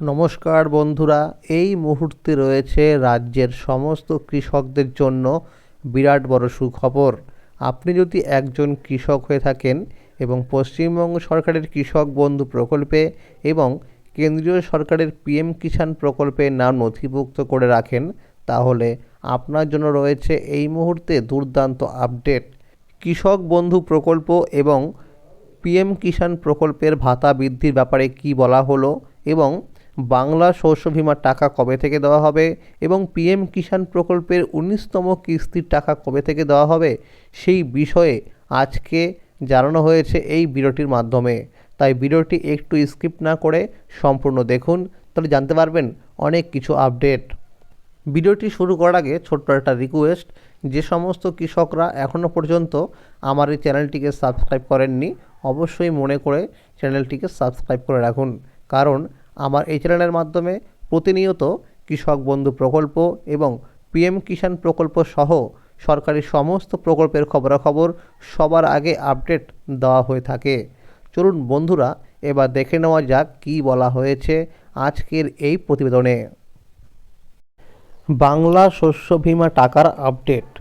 নমস্কার বন্ধুরা, এই মুহূর্তে রয়েছে রাজ্যের সমস্ত কৃষকদের জন্য বিরাট বড় সুখবর। আপনি যদি একজন কৃষক হয়ে থাকেন এবং পশ্চিমবঙ্গ সরকারের কৃষক বন্ধু প্রকল্পে এবং কেন্দ্রীয় সরকারের পিএম কিষাণ প্রকল্পে নাম নথিভুক্ত করে রাখেন, তাহলে আপনার জন্য রয়েছে এই মুহূর্তে দুর্দান্ত আপডেট। কৃষক বন্ধু প্রকল্প এবং পিএম কিষাণ প্রকল্পের ভাতা বৃদ্ধির ব্যাপারে কি বলা হলো এবং বাংলা শস্য বিমার টাকা কবে থেকে দেওয়া হবে এবং পিএম কিষাণ প্রকল্পের উনিশতম কিস্তির টাকা কবে থেকে দেওয়া হবে? সেই বিষয়ে আজকে জানানো হয়েছে এই ভিডিওটির মাধ্যমে। তাই ভিডিওটি একটু স্কিপ না করে সম্পূর্ণ দেখুন, তাহলে জানতে পারবেন অনেক কিছু আপডেট। ভিডিওটি শুরু করার আগে ছোট্ট একটা রিকোয়েস্ট, যে সমস্ত কৃষকরা এখনও পর্যন্ত আমার এই চ্যানেলটিকে সাবস্ক্রাইব করেননি, অবশ্যই মনে করে চ্যানেলটিকে সাবস্ক্রাইব করে রাখুন। কারণ আমার এই চ্যানেলের মাধ্যমে প্রতিনিয়ত কৃষক বন্ধু প্রকল্প এবং পিএম কিষাণ প্রকল্প সহ সরকারি সমস্ত প্রকল্পের খবরাখবর সবার আগে আপডেট দেওয়া হয়ে থাকে। চলুন বন্ধুরা, এবার দেখে নেওয়া যাক কী বলা হয়েছে আজকের এই প্রতিবেদনে। বাংলা শস্য বীমা টাকার আপডেট।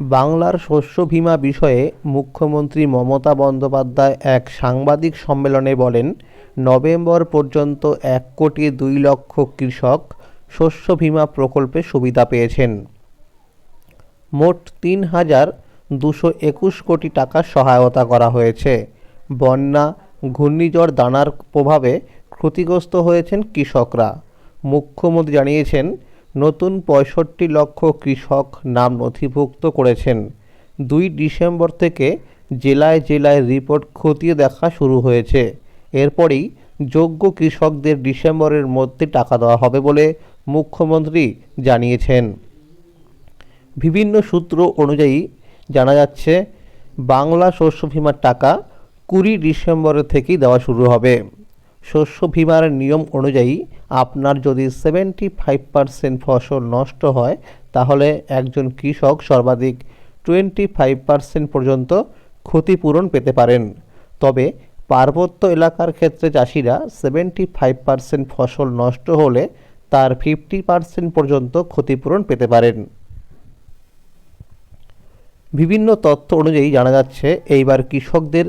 বাংলার শস্য বীমা বিষয়ে মুখ্যমন্ত্রী মমতা বন্দ্যোপাধ্যায় এক সাংবাদিক সম্মেলনে বলেন, নভেম্বর পর্যন্ত এক কোটি দুই লক্ষ কৃষক শস্য বীমা প্রকল্পে সুবিধা পেয়েছেন। মোট তিন হাজার দুশো একুশ কোটি টাকা সহায়তা করা হয়েছে। বন্যা, ঘূর্ণিঝড়, দানার প্রভাবে ক্ষতিগ্রস্ত হয়েছেন কৃষকরা। মুখ্যমন্ত্রী জানিয়েছেন নতুন পঁয়ষট্টি লক্ষ কৃষক নাম নথিভুক্ত করেছেন। দুই ডিসেম্বর থেকে জেলায় জেলায় রিপোর্ট খতিয়ে দেখা শুরু হয়েছে। এরপরই যোগ্য কৃষকদের ডিসেম্বরের মধ্যে টাকা দেওয়া হবে বলে মুখ্যমন্ত্রী জানিয়েছেন। বিভিন্ন সূত্র অনুযায়ী জানা যাচ্ছে, বাংলা শস্য বিমার টাকা কুড়ি ডিসেম্বরের থেকেই দেওয়া শুরু হবে। শস্য বিমার নিয়ম অনুযায়ী আপনার যদি সেভেন্টি ফাইভ পার্সেন্ট ফসল নষ্ট হয়, তাহলে একজন কৃষক সর্বাধিক টোয়েন্টি ফাইভ পার্সেন্ট পর্যন্ত ক্ষতিপূরণ পেতে পারেন। তবে পার্বত্য এলাকার ক্ষেত্রে চাষিরা সেভেন্টি ফাইভ পার্সেন্ট ফসল নষ্ট হলে তার ফিফটি পার্সেন্ট পর্যন্ত ক্ষতিপূরণ পেতে পারেন। বিভিন্ন তথ্য অনুযায়ী জানা যাচ্ছে, এইবার কৃষকদের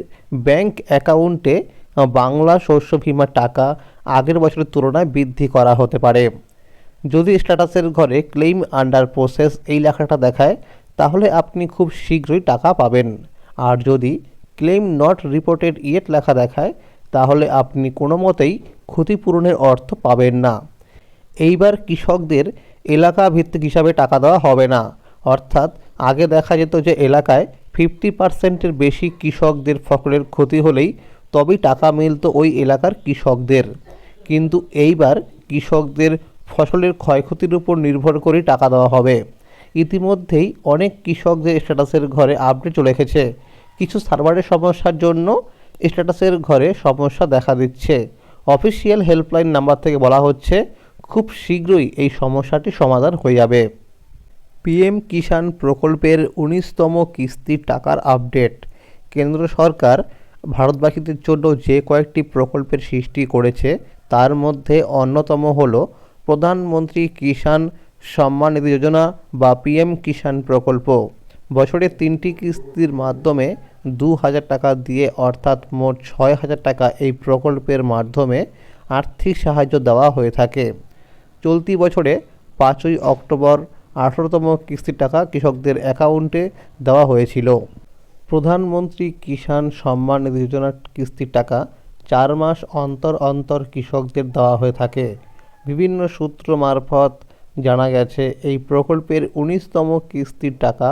ব্যাংক অ্যাকাউন্টে বাংলা শস্য বিমার টাকা আগের বছরের তুলনায় বৃদ্ধি করা হতে পারে। যদি স্ট্যাটাসের ঘরে ক্লেইম আন্ডার প্রসেস এই লেখাটা দেখায়, তাহলে আপনি খুব শীঘ্রই টাকা পাবেন। আর যদি ক্লেইম নট রিপোর্টেড ইয়েট লেখা দেখায়, তাহলে আপনি কোনো মতেই ক্ষতিপূরণের অর্থ পাবেন না। এইবার কৃষকদের এলাকা ভিত্তিক হিসাবে টাকা দেওয়া হবে না। অর্থাৎ আগে দেখা যেত যে এলাকায় ফিফটি পার্সেন্টের বেশি কৃষকদের ফসলের ক্ষতি হলেই তবেই টাকা মিলতো ওই এলাকার কৃষকদের। কিন্তু এইবার কৃষকদের ফসলের ক্ষয়ক্ষতির উপর নির্ভর করেই টাকা দেওয়া হবে। ইতিমধ্যেই অনেক কৃষকদের স্ট্যাটাসের ঘরে আপডেট চলে এসেছে, কিছু সার্ভারের সমস্যার জন্য স্ট্যাটাসের ঘরে সমস্যা দেখা দিচ্ছে। অফিসিয়াল হেল্পলাইন নাম্বার থেকে বলা হচ্ছে, খুব শীঘ্রই এই সমস্যাটি সমাধান হয়ে যাবে। পিএম কিষাণ প্রকল্পের উনিশতম কিস্তির টাকার আপডেট। কেন্দ্র সরকার ভারতবাসীদের জন্য যে কয়েকটি প্রকল্পের সৃষ্টি করেছে, তার মধ্যে অন্যতম হল প্রধানমন্ত্রী কিষাণ সম্মান নিধি যোজনা বা পিএম কিষাণ প্রকল্প। বছরে তিনটি কিস্তির মাধ্যমে দু হাজার টাকা দিয়ে, অর্থাৎ মোট ছয় হাজার টাকা এই প্রকল্পের মাধ্যমে আর্থিক সাহায্য দেওয়া হয়ে থাকে। চলতি বছরে পাঁচই অক্টোবর আঠারোতম কিস্তির টাকা কৃষকদের অ্যাকাউন্টে দেওয়া হয়েছিল। প্রধানমন্ত্রী কিষাণ সম্মান নিধি যোজনার কিস্তির টাকা চার মাস অন্তর অন্তর কৃষকদের দেওয়া হয়ে থাকে। বিভিন্ন সূত্র মারফত জানা গেছে, এই প্রকল্পের উনিশতম কিস্তির টাকা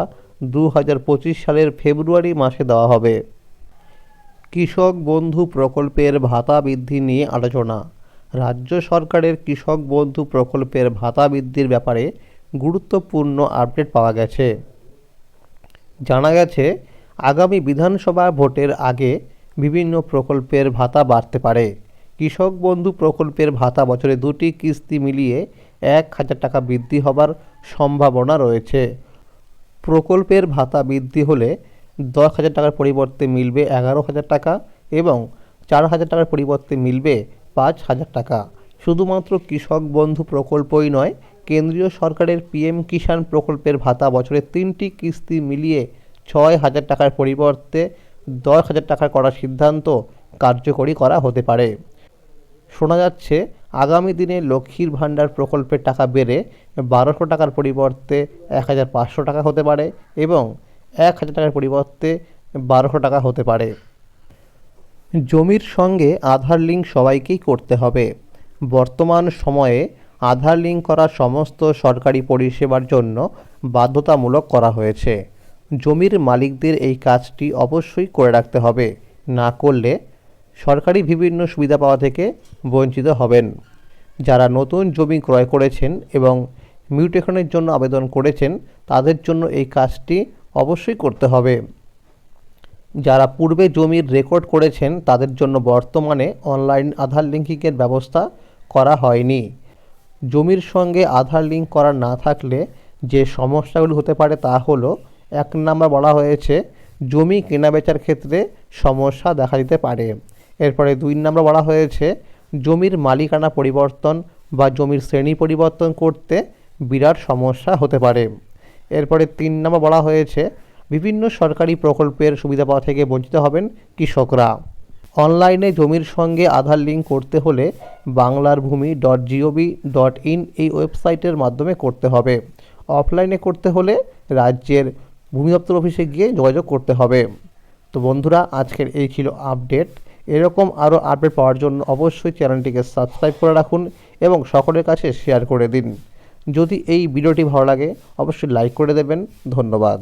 দু হাজার পঁচিশ সালের ফেব্রুয়ারি মাসে দেওয়া হবে। কৃষক বন্ধু প্রকল্পের ভাতা বৃদ্ধি নিয়ে আলোচনা। রাজ্য সরকারের কৃষক বন্ধু প্রকল্পের ভাতা বৃদ্ধির ব্যাপারে গুরুত্বপূর্ণ আপডেট পাওয়া গেছে। জানা গেছে আগামী বিধানসভা ভোটের আগে বিভিন্ন প্রকল্পের ভাতা বাড়তে পারে। কৃষক বন্ধু প্রকল্পের ভাতা বছরে দুটি কিস্তি মিলিয়ে এক হাজার টাকা বৃদ্ধি হবার সম্ভাবনা রয়েছে। প্রকল্পের ভাতা বৃদ্ধি হলে দশ হাজার টাকার পরিবর্তে মিলবে এগারো হাজার টাকা এবং চার হাজার টাকার পরিবর্তে মিলবে পাঁচ হাজার টাকা। শুধুমাত্র কৃষক বন্ধু প্রকল্পই নয়, কেন্দ্রীয় সরকারের পিএম কিষাণ প্রকল্পের ভাতা বছরে তিনটি কিস্তি মিলিয়ে ছয় হাজার টাকার পরিবর্তে দশ হাজার টাকা করার সিদ্ধান্ত কার্যকরী করা হতে পারে। শোনা যাচ্ছে, আগামী দিনে লক্ষ্মীর ভাণ্ডার প্রকল্পের টাকা বেড়ে বারোশো টাকার পরিবর্তে এক হাজার পাঁচশো টাকা হতে পারে এবং এক হাজার টাকার পরিবর্তে বারোশো টাকা হতে পারে। জমির সঙ্গে আধার লিঙ্ক সবাইকেই করতে হবে। বর্তমান সময়ে আধার লিঙ্ক করা সমস্ত সরকারি পরিষেবার জন্য বাধ্যতামূলক করা হয়েছে। জমির মালিকদের এই কাজটি অবশ্যই করে রাখতে হবে। না করলে সরকারি বিভিন্ন সুবিধা পাওয়া থেকে বঞ্চিত হবেন। যারা নতুন জমি ক্রয় করেছেন এবং মিউটেশনের জন্য আবেদন করেছেন, তাদের জন্য এই কাজটি অবশ্যই করতে হবে। যারা পূর্বে জমির রেকর্ড করেছেন, তাদের জন্য বর্তমানে অনলাইন আধার লিঙ্কিংয়ের ব্যবস্থা করা হয়নি। জমির সঙ্গে আধার লিঙ্ক করা না থাকলে যে সমস্যাগুলি হতে পারে তা হলো এক নাম্বার বলা হয়েছে, জমি কেনাবেচার ক্ষেত্রে সমস্যা দেখা দিতে পারে। এরপরে দুই নাম্বার বলা হয়েছে, জমির মালিকানা পরিবর্তন বা জমির শ্রেণি পরিবর্তন করতে বিরাট সমস্যা হতে পারে। এরপরে তিন নম্বর বলা হয়েছে, বিভিন্ন সরকারি প্রকল্পের সুবিধা পাওয়া থেকে বঞ্চিত হবেন কৃষকরা। অনলাইনে জমির সঙ্গে আধার লিঙ্ক করতে হলে বাংলার ভূমি ডট জিওভি ডট ইন এই ওয়েবসাইটের মাধ্যমে করতে হবে। অফলাইনে করতে হলে রাজ্যের ভূমি দপ্তর অফিসে গিয়ে যোগাযোগ করতে হবে। তো বন্ধুরা, আজকের এই ছিল আপডেট। এরকম আরও আপডেট পাওয়ার জন্য অবশ্যই চ্যানেলটিকে সাবস্ক্রাইব করে রাখুন এবং সকলের কাছে শেয়ার করে দিন। যদি এই ভিডিওটি ভালো লাগে, অবশ্যই লাইক করে দেবেন। ধন্যবাদ।